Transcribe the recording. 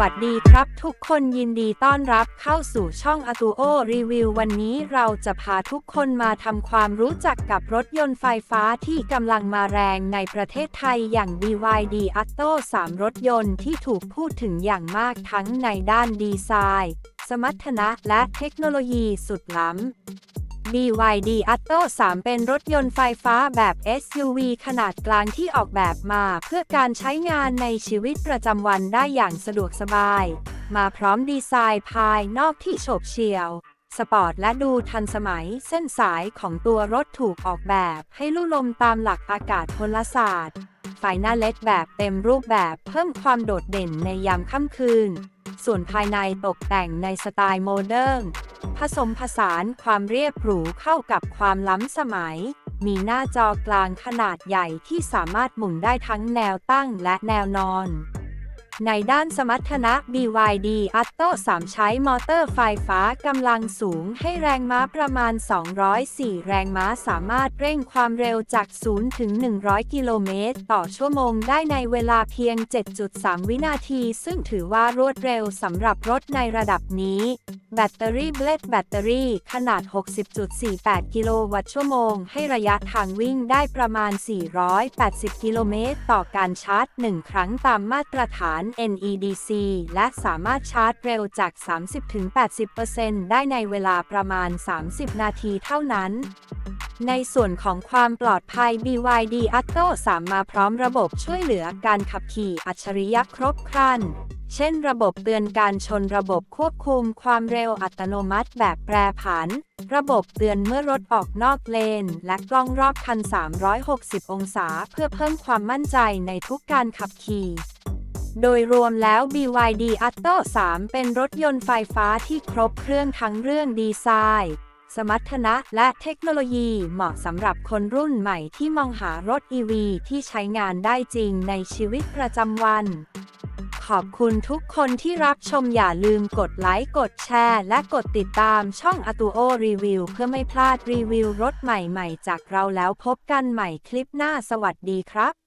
วัสดีครับทุกคนยินดีต้อนรับเข้าสู่ช่อง a t u o Review วันนี้เราจะพาทุกคนมาทำความรู้จักกับรถยนต์ไฟฟ้าที่กำลังมาแรงในประเทศไทยอย่าง BYD Atto 3 รถยนต์ที่ถูกพูดถึงอย่างมากทั้งในด้านดีไซน์ สมรรถนะและเทคโนโลยีสุดล้ำ BYD Atto 3 เป็นรถยนต์ไฟฟ้าแบบ SUV ขนาดกลางที่ออกแบบมาเพื่อการใช้งานในชีวิตประจำวันได้อย่างสะดวกสบาย มาพร้อมดีไซน์ภายนอกที่โฉบเฉี่ยว สปอร์ตและดูทันสมัยเส้นสายของตัวรถถูกออกแบบให้ลู่ลมตามหลักอากาศพลศาสตร์ ไฟหน้าเล็ดแบบเต็มรูปแบบเพิ่มความโดดเด่นในยามค่ำคืน ส่วนภายในตกแต่งในสไตล์โมเดิร์น ผสมผสานความเรียบหรูเข้ากับความล้ำสมัย มีหน้าจอกลางขนาดใหญ่ที่สามารถหมุนได้ทั้งแนวตั้งและแนวนอน ในด้านสมรรถนะ BYD Atto 3 ใช้มอเตอร์ไฟฟ้ากำลังสูงให้แรงม้าประมาณ 204 แรงม้าสามารถเร่งความเร็วจาก 0 ถึง 100 กิโลเมตร ต่อชั่วโมงได้ในเวลาเพียง 7.3 วินาที ซึ่งถือว่ารวดเร็วสำหรับรถในระดับนี้ แบตเตอรี่เบลดแบตเตอรี่ขนาด 60.48 กิโลวัตต์ชั่วโมง ให้ระยะทางวิ่งได้ประมาณ 480 กิโลเมตร ต่อการชาร์จ 1 ครั้งตามมาตรฐาน NEDC และสามารถชาร์จเร็วจาก 30-80%ได้ในเวลาประมาณ 30 นาทีเท่านั้น ในส่วนของความปลอดภัย BYD Atto 3 มาพร้อมระบบช่วยเหลือการขับขี่อัจฉริยะครบครัน เช่นระบบเตือนการชนระบบควบคุมความเร็วอัตโนมัติแบบแปรผัน ระบบเตือนเมื่อรถออกนอกเลน และกล้องรอบคัน 360 องศา เพื่อเพิ่มความมั่นใจในทุกการขับขี่ โดยรวมแล้ว BYD Atto 3 เป็นรถยนต์ไฟฟ้าที่ครบเครื่องทั้งเรื่องดีไซน์ สมรรถนะและเทคโนโลยีเหมาะสำหรับคนรุ่นใหม่ที่มองหารถ EV ที่ใช้งานได้จริงในชีวิตประจำวัน ขอบคุณทุกคนที่รับชมอย่าลืมกดไลค์ กดแชร์ และกดติดตามช่อง a t u o Review เพื่อไม่พลาดรีวิวรถใหม่ๆ จากเราแล้วพบกันใหม่คลิปหน้าสวัสดีครับ